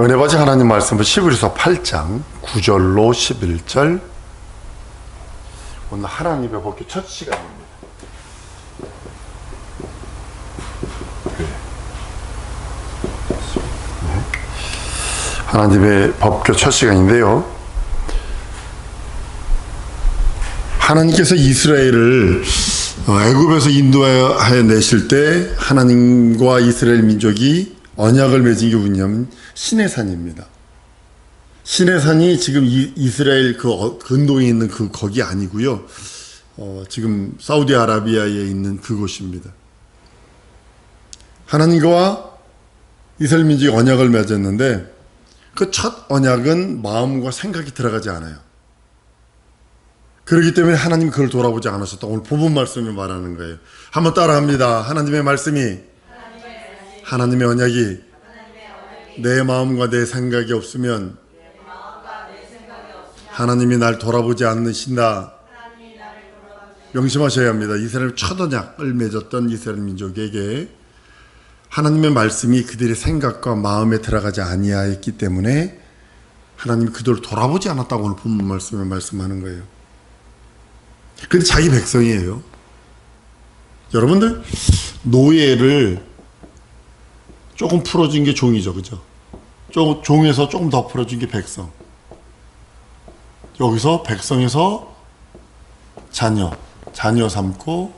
은혜받이 하나님 말씀은 시브리서 8장 9절로 11절 오늘 하나님의 복귀 첫 시간입니다. 네. 하나님의 법교 첫 시간인데요. 하나님께서 이스라엘을 어, 애굽에서 인도하여 내실 때 하나님과 이스라엘 민족이 언약을 맺은 게 뭐냐면 신의 산입니다. 신의 산이 지금 이, 이스라엘 그 어- 근동에 있는 그 거기 아니고요. 어, 지금 사우디아라비아에 있는 그곳입니다. 하나님과 이스라엘 민족이 언약을 맺었는데 그 첫 언약은 마음과 생각이 들어가지 않아요. 그렇기 때문에 하나님 그걸 돌아보지 않으셨다. 오늘 본문 말씀이 말하는 거예요. 한번 따라합니다. 하나님의 말씀이 하나님의 언약이 내 마음과 내 생각이 없으면 하나님이 날 돌아보지 않으신다. 명심하셔야 합니다. 이스라엘 첫 언약을 맺었던 이스라엘 민족에게 하나님의 말씀이 그들의 생각과 마음에 들어가지 아니하였기 때문에 하나님이 그들을 돌아보지 않았다고 오늘 본문 말씀에 말씀하는 거예요. 근데 자기 백성이에요. 여러분들 노예를 조금 풀어준 게 종이죠, 그죠? 조, 종에서 조금 더 풀어준 게 백성. 여기서 백성에서 자녀, 자녀 삼고,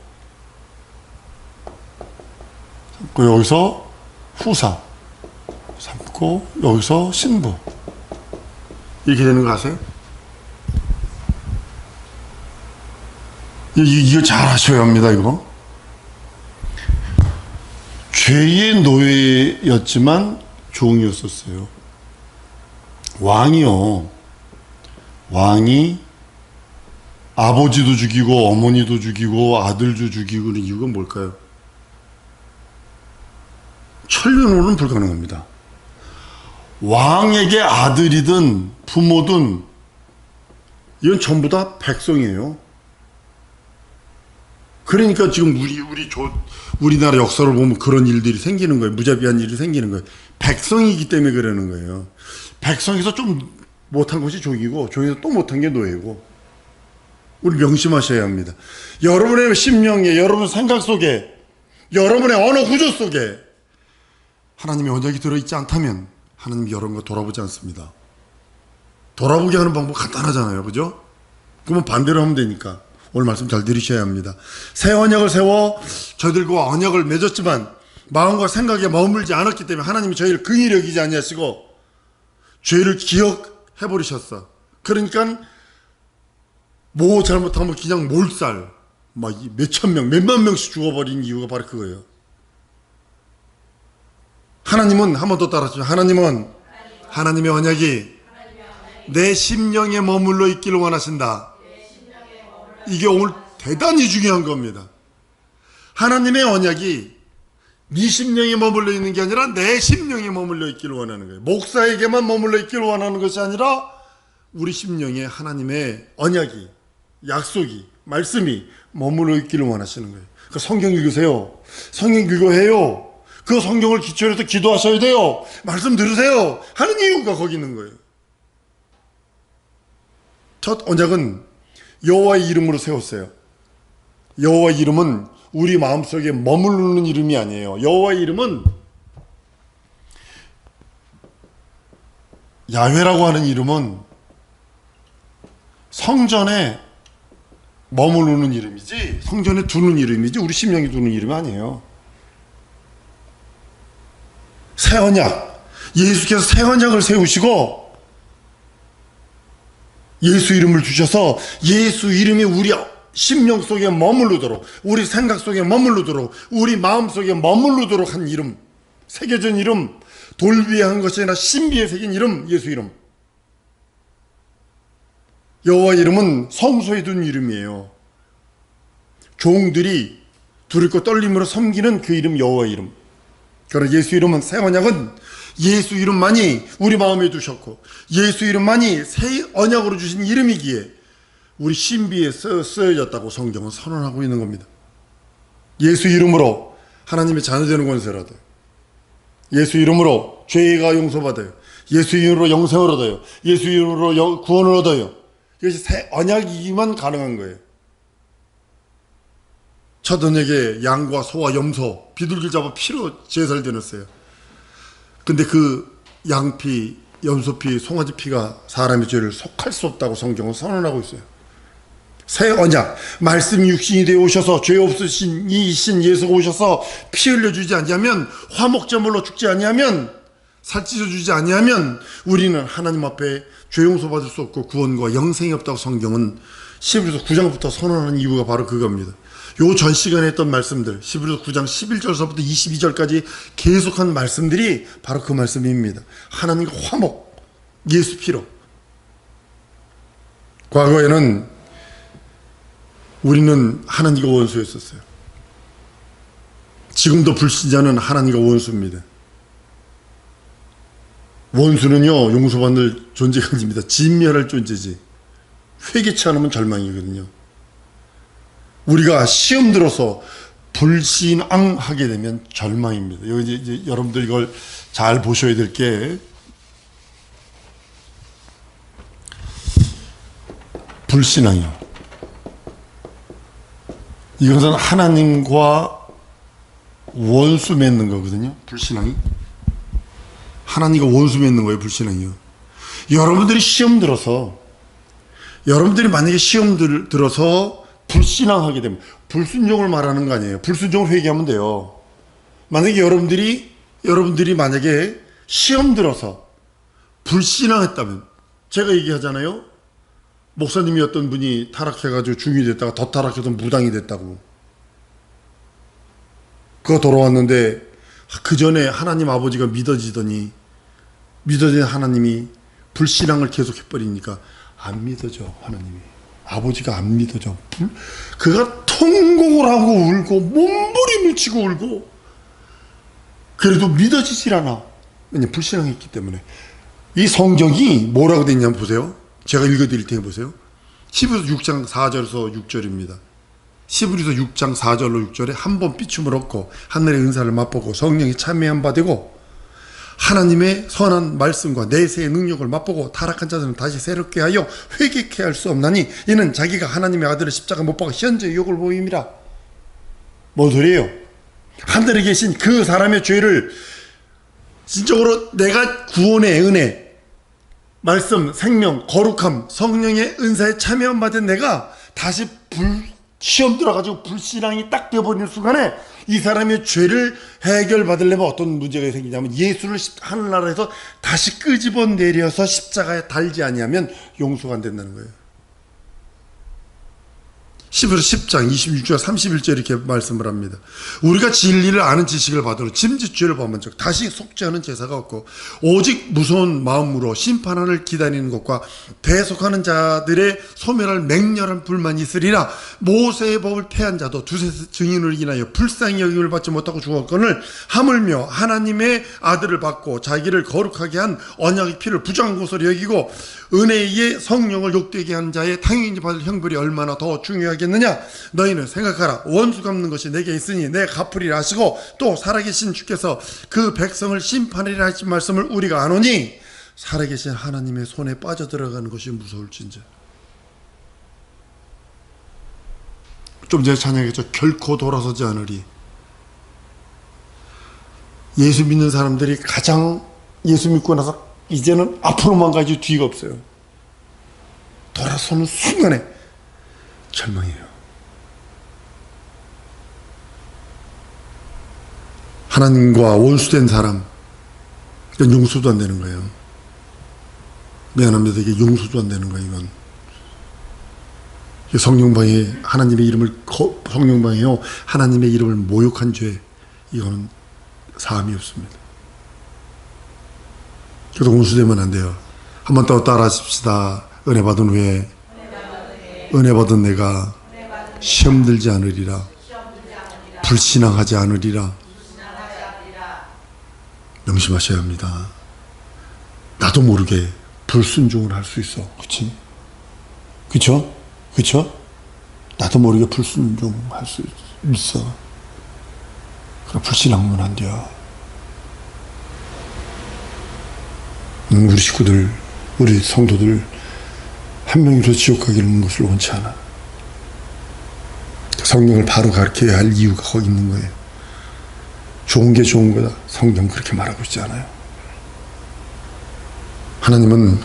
삼고 여기서 후사 삼고 여기서 신부 이렇게 되는 거 아세요? 이- 이거 잘 하셔야 합니다, 이거. 죄의 노예였지만 종이었었어요. 왕이요. 왕이 아버지도 죽이고 어머니도 죽이고 아들도 죽이고 그런 이유가 뭘까요? 천륜으로는 불가능합니다. 왕에게 아들이든 부모든 이건 전부 다 백성이에요. 그러니까 지금 우리 우리 조, 우리나라 역사를 보면 그런 일들이 생기는 거예요. 무자비한 일이 생기는 거예요. 백성이기 때문에 그러는 거예요. 백성에서 좀 못한 것이 종이고 종에서 또 못한 게 노예고. 우리 명심하셔야 합니다. 여러분의 심령에 여러분 생각 속에 여러분의 언어 구조 속에 하나님의 언약이 들어있지 않다면 하나님 여러분 거 돌아보지 않습니다. 돌아보게 하는 방법 간단하잖아요. 그죠? 그러면 반대로 하면 되니까. 오늘 말씀 잘 들으셔야 합니다. 새 언약을 세워 저희들과 언약을 맺었지만 마음과 생각에 머물지 않았기 때문에 하나님이 저희를 긍휼히 여기지 아니하시고 죄를 기억해 버리셨어. 그러니까 뭐 잘못하면 그냥 몰살 막 몇천 명, 몇만 명씩 죽어버린 이유가 바로 그거예요. 하나님은 한 번 더 따라하시죠. 하나님은 하나님의 언약이 내 심령에 머물러 있기를 원하신다. 이게 오늘 대단히 중요한 겁니다. 하나님의 언약이 네 심령에 머물러 있는 게 아니라 내 심령에 머물러 있기를 원하는 거예요. 목사에게만 머물러 있기를 원하는 것이 아니라 우리 심령에 하나님의 언약이, 약속이, 말씀이 머물러 있기를 원하시는 거예요. 그 성경 읽으세요. 성경 읽어해요. 그 성경을 기초로 해서 기도하셔야 돼요. 말씀 들으세요. 하는 이유가 거기 있는 거예요. 첫 언약은 여호와의 이름으로 세웠어요. 여호와의 이름은 우리 마음속에 머무르는 이름이 아니에요. 여호와의 이름은 야훼라고 하는 이름은 성전에 머무르는 이름이지 성전에 두는 이름이지 우리 심령이 두는 이름이 아니에요. 새 언약 예수께서 새 언약을 세우시고 예수 이름을 주셔서 예수 이름이 우리 심령 속에 머무르도록 우리 생각 속에 머무르도록 우리 마음 속에 머무르도록 한 이름 새겨진 이름 돌비에 한 것이 아니라 신비에 새긴 이름 예수 이름. 여호와 이름은 성소에 둔 이름이에요. 종들이 두렵고 떨림으로 섬기는 그 이름 여호와 이름. 그러나 예수 이름은 새 언약은 예수 이름만이 우리 마음에 두셨고 예수 이름만이 새 언약으로 주신 이름이기에 우리 신비에 쓰- 쓰여졌다고 성경은 선언하고 있는 겁니다. 예수 이름으로 하나님의 자녀되는 얻어요. 예수 이름으로 죄가 용서받아요. 예수 이름으로 영생을 얻어요. 예수 이름으로 영- 구원을 얻어요. 이것이 새 언약이기만 가능한 거예요. 첫 언약에 양과 소와 염소, 비둘기 잡아 피로 제사를 드렸어요. 근데 그 양피, 염소피, 송아지 피가 사람의 죄를 속할 수 없다고 성경은 선언하고 있어요. 새 언약, 말씀 육신이 되어 오셔서 죄 없으신 이신 예수가 오셔서 피 흘려주지 아니하면 화목제물로 죽지 아니하면 살찌져 주지 아니하면 우리는 하나님 앞에 죄 용서 받을 수 없고 구원과 영생이 없다고 성경은 시브리서 9장부터 선언하는 이유가 바로 그겁니다. 요 전 시간에 했던 말씀들, 시브리서 9장 11절서부터 22절까지 계속한 말씀들이 바로 그 말씀입니다. 하나님과 화목, 예수 피로. 과거에는 우리는 하나님과 원수였었어요. 지금도 불신자는 하나님과 원수입니다. 원수는요, 용서받을 존재가 아닙니다. 진멸할 존재지. 회개치 않으면 절망이거든요. 우리가 시험 들어서 불신앙하게 되면 절망입니다. 여기 이제, 여러분들 이걸 잘 보셔야 될 게, 불신앙이요. 이것은 하나님과 원수 맺는 거거든요. 불신앙이. 하나님과 원수 맺는 거예요. 불신앙이요. 여러분들이 시험 들어서 여러분들이 만약에 시험 들, 들어서 불신앙하게 되면 불순종을 말하는 거 아니에요. 불순종을 회개하면 돼요. 만약에 여러분들이 여러분들이 만약에 시험 들어서 불신앙했다면 제가 얘기하잖아요. 목사님이 어떤 분이 타락해가지고 중이 됐다가 더 타락해서 무당이 됐다고. 그거 돌아왔는데 그 전에 하나님 아버지가 믿어지더니 믿어진 하나님이 불신앙을 계속 해버리니까 안 믿어져 하나님이 아버지가 안 믿어져. 불- 그가 통곡을 하고 울고 몸부림을 치고 울고 그래도 믿어지질 않아. 왜냐 불신앙했기 때문에. 이 성경이 뭐라고 됐냐면 보세요. 제가 읽어드릴 테니 보세요. 히브리서 6장 4절에서 6절입니다. 시브리서 6장 4절로 6절에 한 번 삐춤을 얻고 하늘의 은사를 맛보고 성령이 참여한 바 되고 하나님의 선한 말씀과 내세의 능력을 맛보고 타락한 자들은 다시 새롭게 하여 회개케 할 수 없나니 이는 자기가 하나님의 아들을 십자가 못 박아 현재 욕을 보임이라 뭔 소리예요? 하늘에 계신 그 사람의 죄를 진정으로 내가 구원의 은혜 말씀, 생명, 거룩함, 성령의 은사에 참여한 받은 내가 다시 불, 시험 들어가지고 불신앙이 딱 되어버리는 순간에 이 사람의 죄를 해결받으려면 어떤 문제가 생기냐면 예수를 십- 하늘나라에서 다시 끄집어 내려서 십자가에 달지 아니하면 용서가 안 된다는 거예요. 10에서 10장 26절 31절 이렇게 말씀을 합니다. 우리가 진리를 아는 지식을 받으러 짐짓죄를 범한 적 다시 속죄하는 제사가 없고 오직 무서운 마음으로 심판하를 기다리는 것과 대속하는 자들의 소멸할 맹렬한 불만이 있으리라 모세의 법을 폐한 자도 두세 증인을 인하여 불쌍히 여김을 받지 못하고 죽었거늘 하물며 하나님의 아들을 받고 자기를 거룩하게 한 언약의 피를 부정한 것으로 여기고 은혜의 성령을 욕되게 한 자의 당연히 받을 형벌이 얼마나 더 중요하 겠느냐? 너희는 생각하라. 원수 갚는 것이 내게 있으니 내 갚으리라 하시고 또 살아계신 주께서 그 백성을 심판하리라 하신 말씀을 우리가 아노니 살아계신 하나님의 손에 빠져들어가는 것이 무서울진저. 좀 전에 찬양했죠 결코 돌아서지 않으리. 예수 믿는 사람들이 가장 예수 믿고 나서 이제는 앞으로만 가지 뒤가 없어요. 돌아서는 순간에 절망이에요. 하나님과 원수된 사람, 이건 용서도 안 되는 거예요. 미안합니다. 이게 용서도 안 되는 거예요, 이건. 성령방에 하나님의 이름을 거- 성령방에요 하나님의 이름을 모욕한 죄 이거는 사함이 없습니다. 그래도 원수되면 안 돼요. 한 번 더 따라 하십시다. 은혜 받은 후에 은혜 받은 내가 시험 들지 않으리라. 불신앙하지 않으리라. 명심하셔야 합니다. 나도 모르게 불순종을 할 수 있어. 그치? 그쵸? 그쵸? 나도 모르게 불순종할 수 있어. 그럼 불신앙하면 안 돼요. 음, 우리 식구들, 우리 성도들 한 명이라도 지옥 가기를 는 것을 원치 않아. 성경을 바로 가르쳐야 할 이유가 거기 있는 거예요. 좋은 게 좋은 거다. 성경 그렇게 말하고 있지 않아요. 하나님은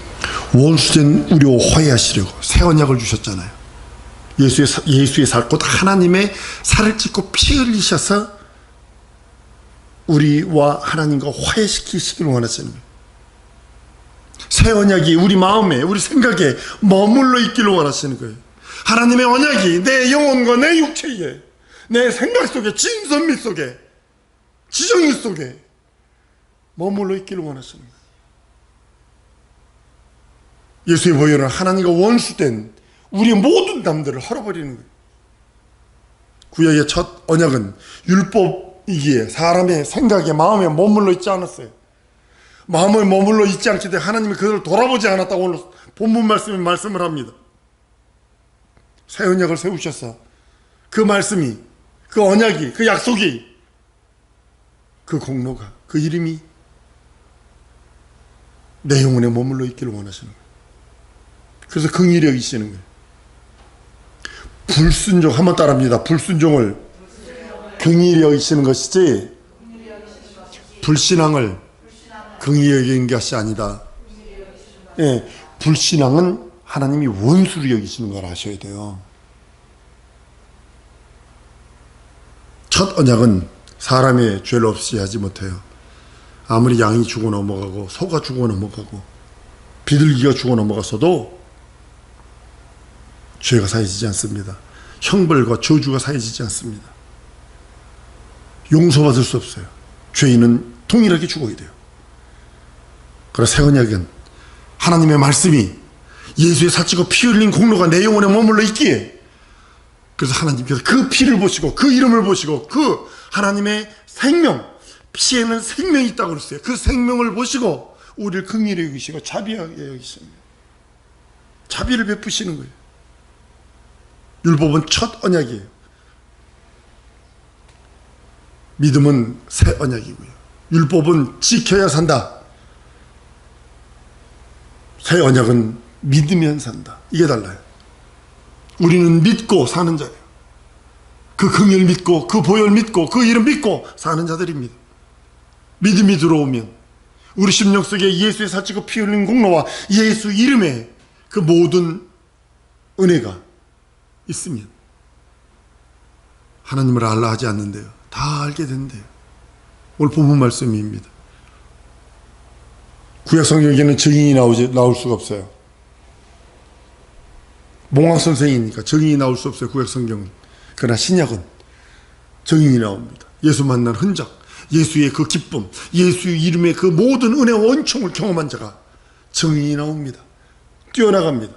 원수된 우리와 화해하시려고 새 언약을 주셨잖아요. 예수의 사- 예수의 살, 곧 하나님의 살을 찢고 피 흘리셔서 우리와 하나님과 화해시키시기를 원하시는 거예요. 새 언약이 우리 마음에, 우리 생각에 머물러 있기를 원하시는 거예요. 하나님의 언약이 내 영혼과 내 육체에, 내 생각 속에, 진선미 속에, 지정일 속에 머물러 있기를 원하시는 거예요. 예수의 보혈은 하나님과 원수된 우리의 모든 담들을 헐어버리는 거예요. 구약의 첫 언약은 율법이기에 사람의 생각에 마음에 머물러 있지 않았어요. 마음을 머물러 있지 않기 때문에 하나님이 그들을 돌아보지 않았다고 오늘 본문 말씀에 말씀을 합니다. 새 언약을 세우셔서 그 말씀이 그 언약이 그 약속이 그 공로가 그 이름이 내 영혼에 머물러 있기를 원하시는 거예요. 그래서 긍휼히 여기시는 거예요. 불순종 한번 따라합니다. 불순종을 긍휼히 여기시는 것이지 불신앙을 긍휼히 여기는 것이 아니다. 예, 불신앙은 하나님이 원수로 여기시는 걸 아셔야 돼요. 첫 언약은 사람의 죄를 없이 하지 못해요. 아무리 양이 죽어 넘어가고 소가 죽어 넘어가고 비둘기가 죽어 넘어갔어도 죄가 사해지지 않습니다. 형벌과 저주가 사해지지 않습니다. 용서받을 수 없어요. 죄인은 동일하게 죽어야 돼요. 그래서 새 언약은 하나님의 말씀이 예수의 사치고 피 흘린 공로가 내 영혼에 머물러 있기에 그래서 하나님께서 그 피를 보시고 그 이름을 보시고 그 하나님의 생명 피에는 생명이 있다고 그랬어요. 그 생명을 보시고 우리를 긍휼히 여기시고 자비하게 여기십니다. 자비를 베푸시는 거예요. 율법은 첫 언약이에요. 믿음은 새 언약이고요. 율법은 지켜야 산다. 새 언약은 믿으면 산다. 이게 달라요. 우리는 믿고 사는 자예요. 그 긍휼 믿고 그 보혈 믿고 그 이름 믿고 사는 자들입니다. 믿음이 들어오면 우리 심령 속에 예수의 사치고 피 흘린 공로와 예수 이름에 그 모든 은혜가 있으면 하나님을 알라 하지 않는데요. 다 알게 된대요. 오늘 본문 말씀입니다. 구약 성경에는 증인이 나오지 나올 수가 없어요. 몽학 선생이니까 증인이 나올 수 없어요. 구약 성경은. 그러나 신약은 증인이 나옵니다. 예수 만난 흔적, 예수의 그 기쁨, 예수의 이름의 그 모든 은혜와 원총을 경험한 자가 증인이 나옵니다. 뛰어나갑니다.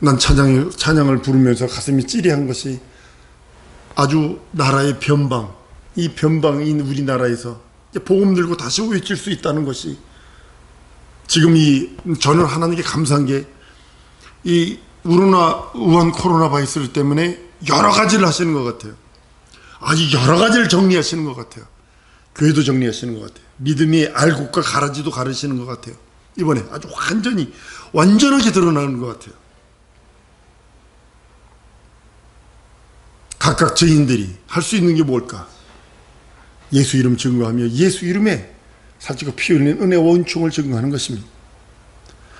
난 찬양을, 찬양을 부르면서 가슴이 찌리한 것이 아주 나라의 변방, 이 변방인 우리나라에서 복음 들고 다시 외칠 수 있다는 것이 지금 이 저는 하나님께 감사한 게 이 우르나 우한 코로나 바이러스 때문에 여러 가지를 하시는 것 같아요. 아주 여러 가지를 정리하시는 것 같아요. 교회도 정리하시는 것 같아요. 믿음이 알곡과 가라지도 가르시는 것 같아요. 이번에 아주 완전히 완전하게 드러나는 것 같아요. 각각 증인들이 할 수 있는 게 뭘까? 예수 이름 증거하며 예수 이름에 살찌고 피 흘린 은혜 원총을 증거하는 것입니다.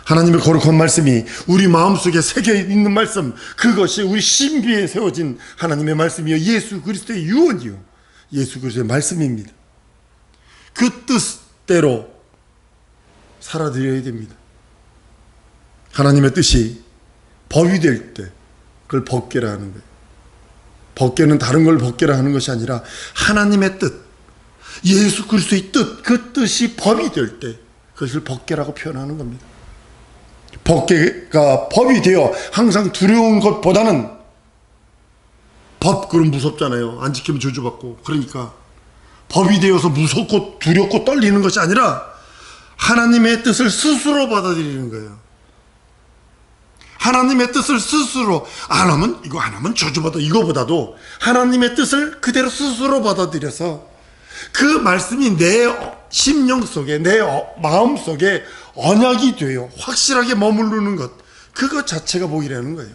하나님의 거룩한 말씀이 우리 마음속에 새겨 있는 말씀 그것이 우리 신비에 세워진 하나님의 말씀이요 예수 그리스도의 유언이요 예수 그리스도의 말씀입니다. 그 뜻대로 살아드려야 됩니다. 하나님의 뜻이 법이 될 때 그걸 법계라 하는 거예요. 법계는 다른 걸 법계라 하는 것이 아니라 하나님의 뜻, 예수 그리스도의 뜻, 그 뜻이 법이 될 때 그것을 법계라고 표현하는 겁니다. 법계가 법이 되어 항상 두려운 것보다는 법 그럼 무섭잖아요. 안 지키면 저주받고 그러니까 법이 되어서 무섭고 두렵고 떨리는 것이 아니라 하나님의 뜻을 스스로 받아들이는 거예요. 하나님의 뜻을 스스로 안 하면 이거 안 하면 저주받아 이거보다도 하나님의 뜻을 그대로 스스로 받아들여서 그 말씀이 내 심령 속에 내 어- 마음 속에 언약이 돼요. 확실하게 머무르는 것. 그것 자체가 복이라는 거예요.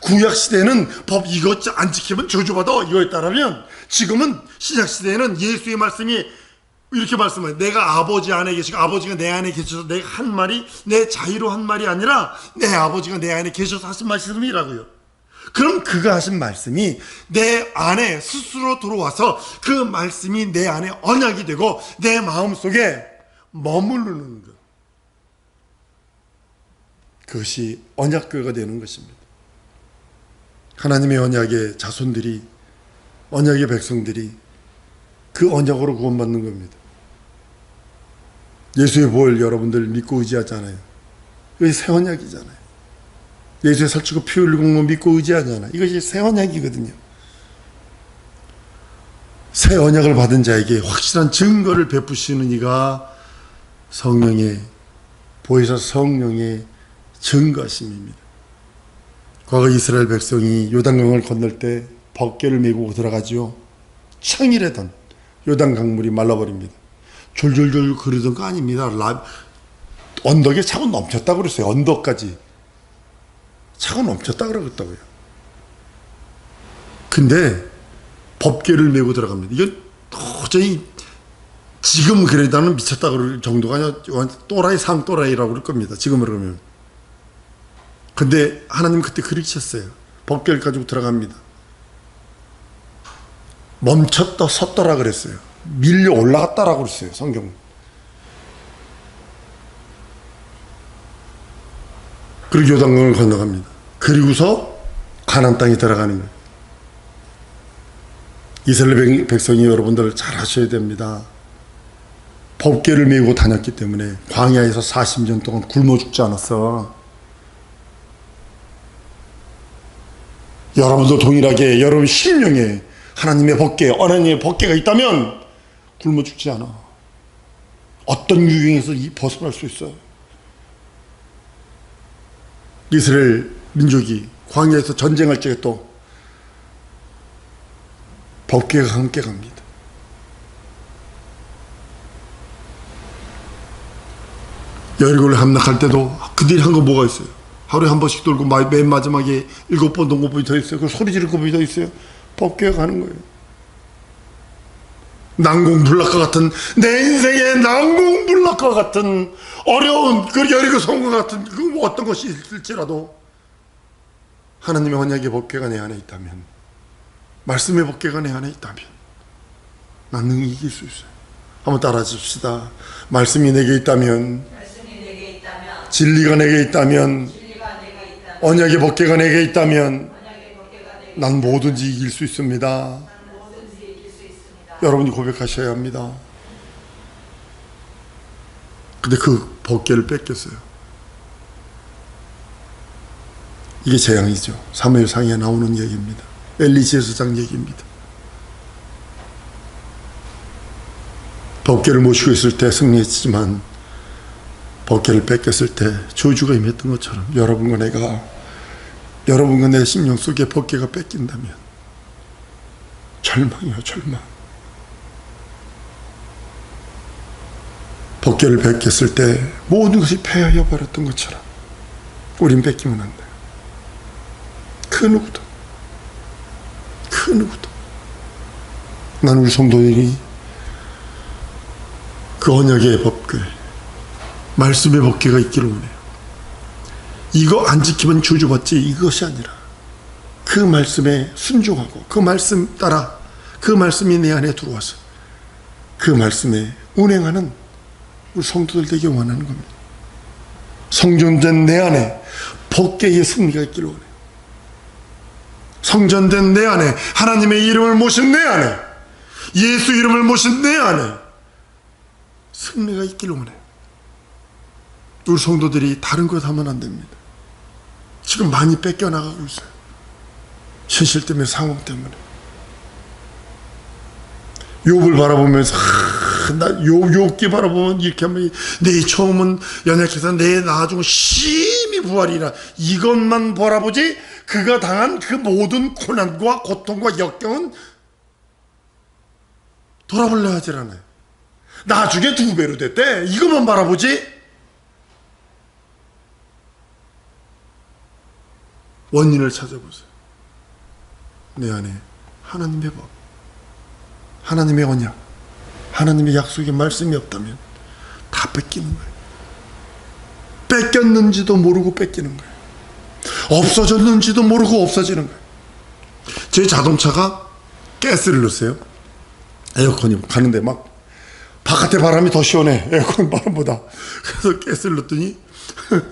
구약 시대는 법 이것 안 지키면 저주받아 이거에 따르면 지금은 신약 시대에는 예수의 말씀이 이렇게 말씀해요. 내가 아버지 안에 계시고 아버지가 내 안에 계셔서 내가 한 말이 내 자유로 한 말이 아니라 내 아버지가 내 안에 계셔서 하신 말씀이라고요. 그럼 그가 하신 말씀이 내 안에 스스로 들어와서 그 말씀이 내 안에 언약이 되고 내 마음 속에 머무르는 것. 그것이 언약교가 되는 것입니다. 하나님의 언약의 자손들이 언약의 백성들이 그 언약으로 구원받는 겁니다. 예수의 보혈 여러분들 믿고 의지하잖아요. 이것이 새 언약이잖아요. 예수의 살찌고 피 흘리고 뭐 믿고 의지하잖아. 이것이 새 언약이거든요. 새 언약을 받은 자에게 확실한 증거를 베푸시는 이가 성령의 보혜사 성령의 증거심입니다. 과거 이스라엘 백성이 요단강을 건널 때 벗개를 메고 들어가지요. 청일에던 요단 강물이 말라버립니다. 졸졸졸 그러던 거 아닙니다. 라, 언덕에 차고 넘쳤다고 그랬어요. 언덕까지. 차고 넘쳤다 그러겠다고요. 근데 법계를 메고 들어갑니다. 이건 도저히 지금 나는 미쳤다 그럴 정도가 아니라 또라이 상 또라이라고 그럴 겁니다. 지금으로 그러면. 근데 하나님 그때 그러셨어요. 법계를 가지고 들어갑니다. 멈췄다 섰더라 그랬어요. 밀려 올라갔다라고 그랬어요. 성경. 그리고 요단강을 건너갑니다. 그리고서 가나안 땅에 들어가는 거예요. 이스라엘 백- 백성이 여러분들 잘 하셔야 됩니다. 법계를 메고 다녔기 때문에 광야에서 40년 동안 굶어 죽지 않았어. 여러분도 동일하게 여러분 심령에 하나님의 법계, 하나님의 법계가 있다면 굶어 죽지 않아. 어떤 유행에서 이 벗어날 수 있어. 이스라엘 민족이 광야에서 전쟁할 적에 또 법계가 함께 갑니다. 여리고를 함락할 때도 그들이 한 거 뭐가 있어요? 하루에 한 번씩 돌고 마- 맨 마지막에 일곱 번 동고법이 더 있어요. 그 소리 지를 법이 더 있어요. 법계가 가는 거예요. 난공불락과 같은 내 인생의 난공불락과 같은 어려운 그 여리고 성과 같은 그 어떤 것이 있을지라도 하나님의 언약의 법궤가 내 안에 있다면 말씀의 법궤가 내 안에 있다면 난 능히 이길 수 있어요. 한번 따라 줍시다. 말씀이 내게 있다면 말씀이 내게 있다면 진리가 내게 있다면 진리가 내게 있다면 언약의 법궤가 내게 있다면 난 뭐든지 이길 수 있습니다. 뭐든지 이길 수 있습니다. 여러분이 고백하셔야 합니다. 근데 그 법궤를 뺏겼어요. 이게 재앙이죠. 사무엘상에 나오는 얘기입니다. 엘리시에서장 얘기입니다. 법궤를 모시고 있을 때 승리했지만 법궤를 뺏겼을 때 저주가 임했던 것처럼 여러분과 내가 여러분과 내 심령 속에 법궤가 뺏긴다면 절망이요 절망. 법궤를 뺏겼을 때 모든 것이 폐하여 버렸던 것처럼 우린 뺏기면 안 돼요. 그 누구도 그 누구도 난 우리 성도들이 그 언약의 법궤 말씀의 법궤가 있기를 원해요. 이거 안 지키면 저주받지 이것이 아니라 그 말씀에 순종하고 그 말씀 따라 그 말씀이 내 안에 들어와서 그 말씀에 운행하는 우리 성도들 되게 원하는 겁니다. 성전된 내 안에 법계의 승리가 있기를 원해요. 성전된 내 안에 하나님의 이름을 모신 내 안에 예수 이름을 모신 내 안에 승리가 있기를 원해요. 우리 성도들이 다른 것 하면 안 됩니다. 지금 많이 뺏겨나가고 있어요. 현실 때문에 상황 때문에. 욥을 바라보면서 하, 나 욥, 욥기 바라보면 이렇게 하면 내 처음은 연약해서 내 나중은 심히 부활이라 이것만 바라보지 그가 당한 그 모든 고난과 고통과 역경은 돌아볼래 하질 않아요. 나중에 두 배로 됐대. 이것만 바라보지. 원인을 찾아보세요. 내 안에 하나님의 법, 하나님의 언약, 하나님의 약속의 말씀이 없다면 다 뺏기는 거예요. 뺏겼는지도 모르고 뺏기는 거예요. 없어졌는지도 모르고 없어지는 거예요. 제 자동차가 가스를 넣었어요. 에어컨이 가는데 막 바깥에 바람이 더 시원해 에어컨 바람보다 그래서 가스를 넣었더니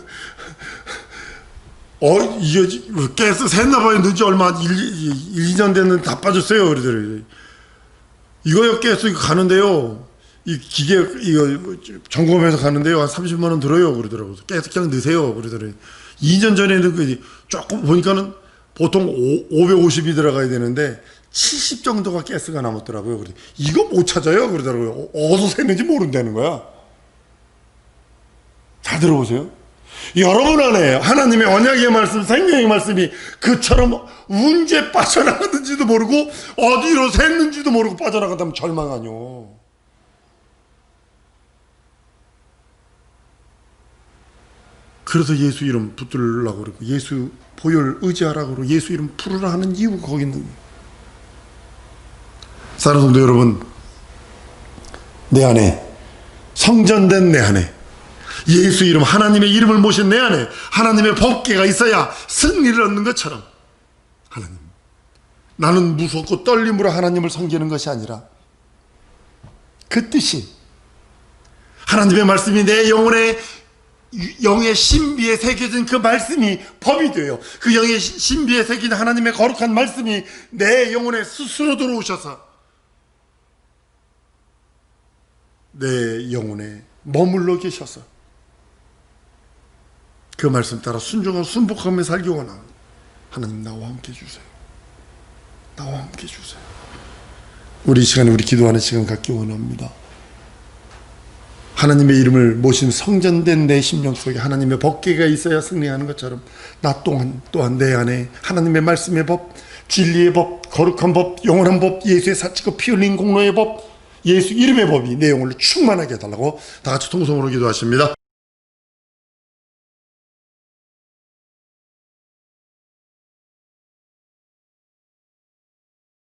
어 이게 가스 샜나 봐요 늦지 얼마 1, 1, 2년 됐는데 다 빠졌어요 그러더래요 이거 가는데요 이 기계 이거 점검해서 가는데요 한 30만 원 들어요 그러더라고요 가스 그냥 넣으세요 그러더래요 2년 전에는 그 조금 보니까는 보통 5, 550이 들어가야 되는데 70 정도가 가스가 남았더라고요. 그래 이거 못 찾아요. 그러더라고요. 어- 어디서 샜는지 모른다는 거야. 잘 들어보세요. 여러분 안에 하나님의 언약의 말씀, 생명의 말씀이 그처럼 언제 빠져나갔는지도 모르고 어디로 샜는지도 모르고 빠져나갔다면 절망하뇨. 그래서 예수 이름 붙들라고 그러고 예수 보혈 의지하라고 그러고 예수 이름 부르라 하는 이유가 거기 있는 거예요. 사랑하는 여러분, 내 안에 성전된 내 안에 예수 이름 하나님의 이름을 모신 내 안에 하나님의 법계가 있어야 승리를 얻는 것처럼 하나님 나는 무섭고 떨림으로 하나님을 섬기는 것이 아니라 그 뜻이 하나님의 말씀이 내 영혼의 영의 신비에 새겨진 그 말씀이 법이 되어 그 영의 시- 신비에 새긴 하나님의 거룩한 말씀이 내 영혼에 스스로 들어오셔서 내 영혼에 머물러 계셔서 그 말씀 따라 순종하고 순복하며 살기 원하는 하나님 나와 함께 해주세요. 나와 함께 해주세요. 우리 이 시간에 우리 기도하는 시간 갖기 원합니다. 하나님의 이름을 모신 성전된 내 심령 속에 하나님의 법계가 있어야 승리하는 것처럼 나 또한 또한 내 안에 하나님의 말씀의 법, 진리의 법, 거룩한 법, 영원한 법, 예수의 사치고 피 흘린 공로의 법, 예수 이름의 법이 내 영혼을 충만하게 해달라고 다 같이 통성으로 기도하십니다.